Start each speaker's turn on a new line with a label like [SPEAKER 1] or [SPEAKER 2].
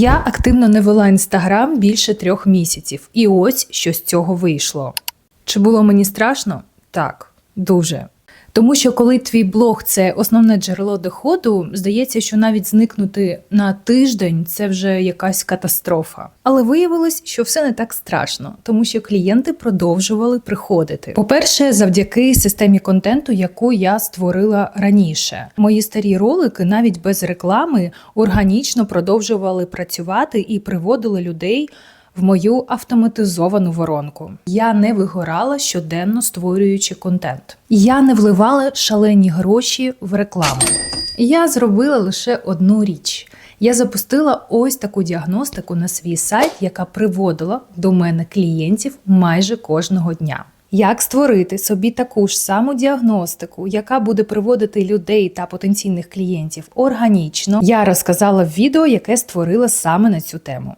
[SPEAKER 1] Я активно не вела інстаграм більше трьох місяців, і ось що з цього вийшло. Чи було мені страшно? Так, дуже. Тому що коли твій блог це основне джерело доходу, здається, що навіть зникнути на тиждень це вже якась катастрофа. Але виявилось, що все не так страшно, тому що клієнти продовжували приходити. По-перше, завдяки системі контенту, яку я створила раніше, мої старі ролики навіть без реклами органічно продовжували працювати і приводили людей в мою автоматизовану воронку. Я не вигорала щоденно створюючи контент. Я не вливала шалені гроші в рекламу. Я зробила лише одну річ. Я запустила ось таку діагностику на свій сайт, яка приводила до мене клієнтів майже кожного дня. Як створити собі таку ж саму діагностику, яка буде приводити людей та потенційних клієнтів органічно, я розказала в відео, яке створила саме на цю тему.